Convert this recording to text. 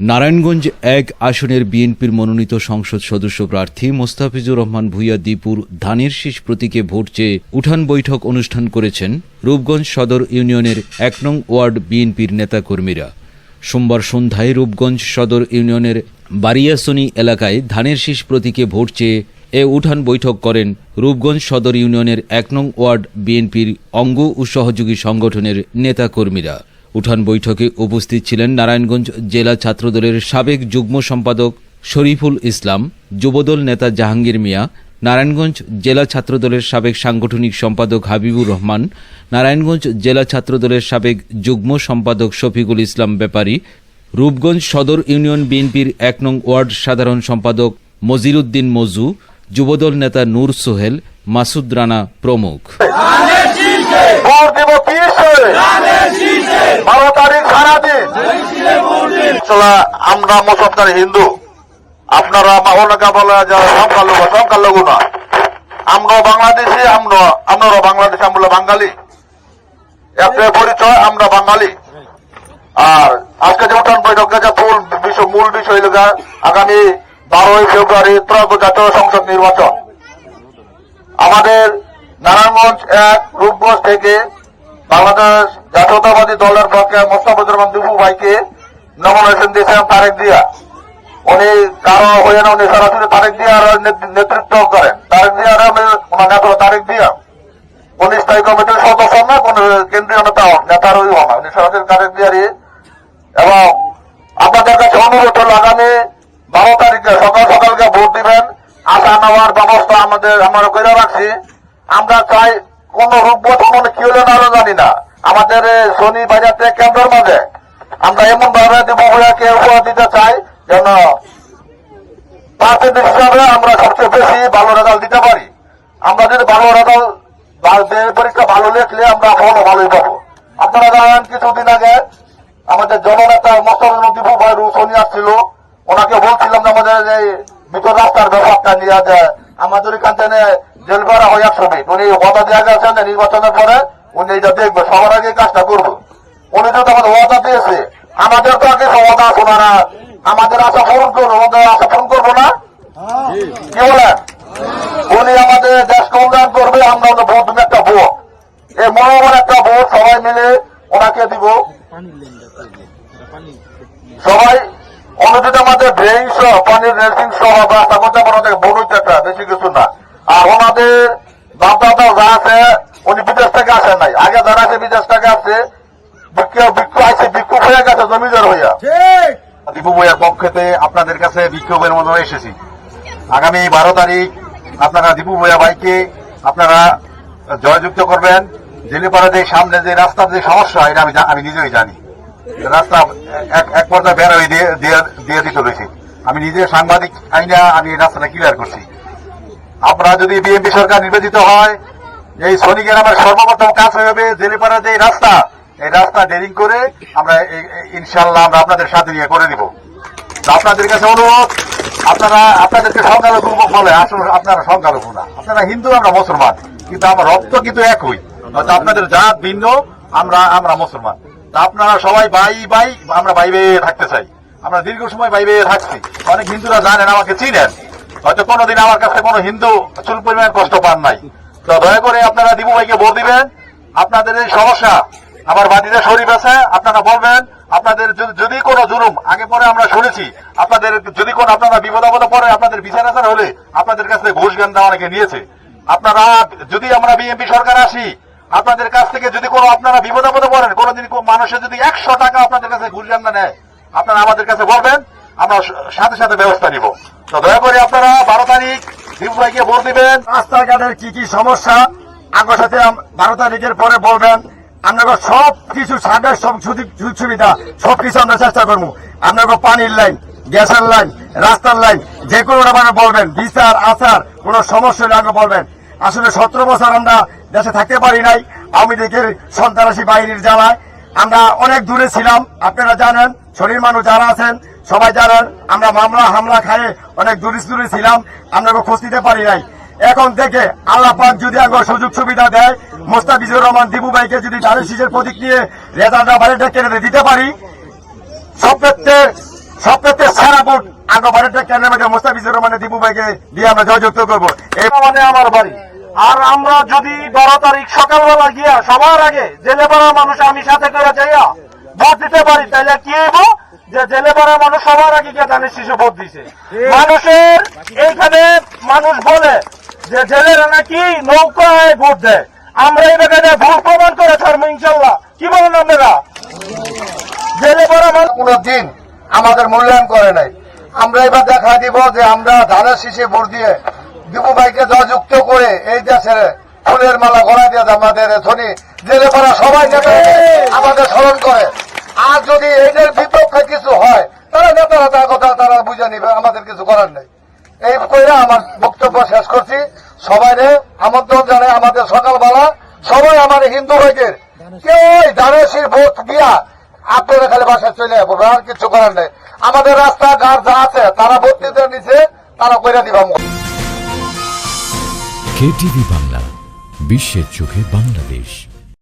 নারায়ণগঞ্জ এক আসনের বিএনপির মনোনীত সংসদ সদস্য প্রার্থী মোস্তাফিজুর রহমান ভূঁইয়া দীপুর ধানের শীষ প্রতীকে ভোট চেয়ে উঠান বৈঠক অনুষ্ঠান করেছেন রূপগঞ্জ সদর ইউনিয়নের এক নং ওয়ার্ড বিএনপির নেতাকর্মীরা। সোমবার সন্ধ্যায় রূপগঞ্জ সদর ইউনিয়নের বারিয়াসনি এলাকায় ধানের শীষ প্রতীকে ভোট চেয়ে এ উঠান বৈঠক করেন রূপগঞ্জ সদর ইউনিয়নের এক নং ওয়ার্ড বিএনপির অঙ্গ ও সহযোগী সংগঠনের নেতাকর্মীরা। উঠান বৈঠকে উপস্থিত ছিলেন নারায়ণগঞ্জ জেলা ছাত্রদলের সাবেক যুগ্ম সম্পাদক শরীফুল ইসলাম যুবদল নেতা জাহাঙ্গীর মিয়া নারায়ণগঞ্জ জেলা ছাত্রদলের সাবেক সাংগঠনিক সম্পাদক হাবিবুর রহমান নারায়ণগঞ্জ জেলা ছাত্রদলের সাবেক যুগ্ম সম্পাদক শফিকুল ইসলাম ব্যাপারী রূপগঞ্জ সদর ইউনিয়ন বিএনপির এক নং ওয়ার্ড সাধারণ সম্পাদক মজিরুদ্দিন মজু যুবদল নেতা নূর সোহেল মাসুদ রানা প্রমুখ। বারো তারিখ আসলে আমরা মুসলমান হিন্দু। আপনারা অনেকে বলে যে সংখ্যালঘু সংখ্যালঘু না আমরা বাংলাদেশি আমরা আপনারা বাংলাদেশ, আমরা বাঙালি। একটা পরিচয়, আমরা বাঙালি। আর আজকে যে উঠান বৈঠক, যে মূল বিষয় মূল বিষয় হলো আগামী বারোই ফেব্রুয়ারি ত্রয়োদশ জাতীয় সংসদ নির্বাচন। আমাদের নারায়ণগঞ্জ এক, রূপগঞ্জ থেকে বাংলাদেশ জাতীয়তাবাদী দলের পক্ষে মোস্তাফিজুর রহমান দুবু ভাইকে নমিনেশন দিয়েছেন তারেক দিয়া উনি কারও হয়ে না, উনি সরাসরি তারেক দিয়ার নেতৃত্ব করেন। তারেক দিয়ার ওনার নেতা তারেক দিয়া উনি স্থায়ী কমিটির সদস্য না, কোন কেন্দ্রীয় নেতা নেতার ওই না। উনি সরাসরি তারেক দিয়ারই এবং আপনাদের কাছে অনুরোধ হলো, আগামী বারো তারিখে সকাল সকালকে ভোট দিবেন। আসা নেওয়ার ব্যবস্থা আমাদের আমরা করে রাখছি। আমরা চাই কোন রূপবোধ মানে কি হলো না হলো জানি না। আমাদের শনি বাজার থেকে কেন্দ্রের মাঝে। আমরা এমন ভাবে ভূয়াকে উপহার দিতে চাই যেন পার্সেন্টেজ হিসাবে আমরা সবচেয়ে বেশি ভালো রেজাল্ট দিতে পারি। আমরা যদি ভালো রেজাল্ট পরীক্ষা ভালো লিখলে আমরা ফলও ভালোই পাবো। আপনারা জানেন কিছুদিন আগে আমাদের জননেতা নদীপু ভাই রুসনি আসছিল। ওনাকে বলছিলাম আমাদের এই ভিতর রাস্তার ব্যাপারটা নিয়ে আমাদের এখান জেল করা হয় একশো মিনিট উনি ওয়াদা দেওয়া গেছেন যে নির্বাচনের পরে উনি এটা দেখবে, সবার আগে কাজটা করব। উনি যদি আমাদের ওয়াদা দিয়েছে, আমাদের তো আগে ওয়াদা শোনা না আমাদের আশা পূরণ করব আমাদের আশা পূরণ করব না। কি বলেন? উনি আমাদের দেশকে উন্নয়ন করবে, আমরা ওদের ভোট দেবো একটা ভোট। এই মনোবল একটা ভোট সবাই মিলে ওনাকে দিব। সবাই অনুযায়ী আমাদের ড্রেন সহ, পানির রেসিং সহ রাস্তা করতে আমাদের বনুইতে একটা বেশি কিছু না। আর ওনাদের বাপদাদা যা আছে উনি বিদেশ থেকে আসেন নাই। আগে যারা আছে বিদেশ থেকে আসছে বিক্ষোভ আছে বিক্ষোভ হয়ে গেছে জমিদার হইয়া। দীপু বইয়ের পক্ষতে আপনাদের কাছে বিক্ষোভের মতো এসেছি। আগামী বারো তারিখ আপনারা দীপু বইয়া ভাইকে আপনারা জয়যুক্ত করবেন। জেলেপাড়া যে সামনে যে রাস্তার যে সমস্যা এটা আমি আমি নিজেই জানি। রাস্তা এক পর্যায়ে বের হয়ে দিয়ে দিয়ে- দিতে রয়েছে আমি নিজে সাংবাদিক আইনা আমি এই রাস্তাটা ক্লিয়ার করছি। আপনারা যদি বিএনপি সরকার নির্বাচিত হয়, এই শ্রমিকের আমার সর্বপ্রথম কাজ হয়ে যাবে জেলেপাড়া যে রাস্তা, এই রাস্তা ডেরিং করে আমরা ইনশাল্লাহ আমরা আপনাদের সাথে নিয়ে করে দিব। আপনাদের কাছে অনুরোধ, আপনারা, আপনাদেরকে সংখ্যালঘু বলে, আসলে আপনারা সংখ্যালঘু না। আপনারা হিন্দু, আমরা মুসলমান। কিন্তু আমার রক্ত কিন্তু একই। হয়তো আপনাদের জাত ভিন্ন, আমরা আমরা মুসলমান। তা আপনারা সবাই বাই ভাই আমরা ভাই থাকতে চাই। আমরা দীর্ঘ সময় ভাই থাকছি। অনেক হিন্দুরা জানেন, আমাকে চিনেন। হয়তো কোনোদিন আমার কাছে কোনো হিন্দু চুল পরিমাণ কষ্ট পান নাই। তো দয়া করে আপনারা দিবু ভাইকে ভোট দিবেন। আপনাদের এই সমস্যা, আমার বাড়িতে শরীফ আছে, আপনারা বলবেন, আপনাদের যদি- কোনো জুলুম, আগে পরে আমরা শুনেছি, আপনাদের যদি কোনো আপনারা বিপদ আপদে পরে আপনাদের বিচার আচার হলে আপনাদের কাছে ঘুষ দেওয়া অনেকে নিয়েছে। আপনারা যদি আমরা বিএনপি সরকার আসি, আপনাদের কাছ থেকে যদি কোনো আপনারা বিপদ পড়েন, কোনোদিন কোনো মানুষের যদি একশো টাকা আপনাদের কাছে ঘুষ জ্ঞান নেয়, আপনারা আমাদের কাছে বলবেন আমরা সাথে সাথে ব্যবস্থা নিব। তো দয়া করে আপনারা বারো তারিখ দিবু ভাইকে ভোট দিবেন। রাস্তাঘাটের কি কি সমস্যা আমার সাথে বারো তারিখের পরে বলবেন। আপনাকে সব কিছু সার্ভের সব সুবিধা সব কিছু আমরা চেষ্টা করব। আপনাকে পানির লাইন, গ্যাসের লাইন, রাস্তার লাইন, যে কোনো ব্যাপারে বলবেন। বিচার, আচার, কোনো সমস্যা আমাকে বলবেন। আসলে সতেরো বছর আমরা দেশে থাকতে পারি নাই আমি লীগের সন্ত্রাসী বাহিনীর জ্বালায়। আমরা অনেক দূরে ছিলাম, আপনারা জানেন, শরীর মানুষ যারা আছেন সবাই জানেন, আমরা মামলা, হামলা খায়ে অনেক দূরে দূরে ছিলাম, আমরা খোঁজ নিতে পারি নাই। এখন থেকে আল্লাহ পাক যদি আগে সুযোগ সুবিধা দেয়, মোস্তাফিজুর রহমান দিবু ভাইকে যদি ধানের শীষের প্রতীক নিয়ে রেজাল্টটা বাইরে ডেকে দিতে পারি ক্ষেত্রে সবথেকে সেরা ভোট আগে বাড়িতে কেন্দ্রের মধ্যে মোস্তাফিজুর রহমানের দীপু ভাইকে দিয়ে আমরা জয়যুক্ত করব। এই মানে আমার বাড়ি। আর আমরা যদি বারো তারিখ সকালবেলা গিয়া সবার আগে জেলে পড়া মানুষ আমি সাথে করে যাইয়া ভোট দিতে পারি, তাহলে কি হইব? যে জেলে পড়া মানুষ সবার আগে গিয়ে ধানের শিশু ভোট দিছে। মানুষের এইখানে মানুষ বলে যে জেলেরা নাকি নৌকায় ভোট দেয়। আমরা এই ব্যাপারে ভোট প্রমাণ করে ছাড়বো ইনশাল্লাহ। কি বলেন আপনারা? জেলে পড়া মানুষ কোন দিন আমাদের মূল্যায়ন করে নাই। আমরা এবার দেখা দিব যে আমরা ধানের শীষে ভোট দিয়ে দীপু ভাইকে জয়যুক্ত করে এই দেশের ফুলের মালা গড়াই দিয়ে আমাদের ধনী জেলে পড়া সবাই নেবে আমাদের স্মরণ করে। আর যদি এদের বিপক্ষে কিছু হয় তাহলে নেতারা তার কথা তারা বুঝে নিবে, আমাদের কিছু করার নেই। এই কইরা আমার বক্তব্য শেষ করছি। সবাই আমন্ত্রণ জানাই আমাদের সকালবেলা। সবাই আমার হিন্দু ভাইদের। কেউ ওই ভোট দিয়া আপনারা খালি বাসায় চলে যাব, আর কিছু করার নেই। আমাদের রাস্তা ঘাট যা আছে, তারা ভোট দিতে নিছে তারা কইরা দিবা কেটিভি বাংলা, বিশ্বের চোখে বাংলাদেশ।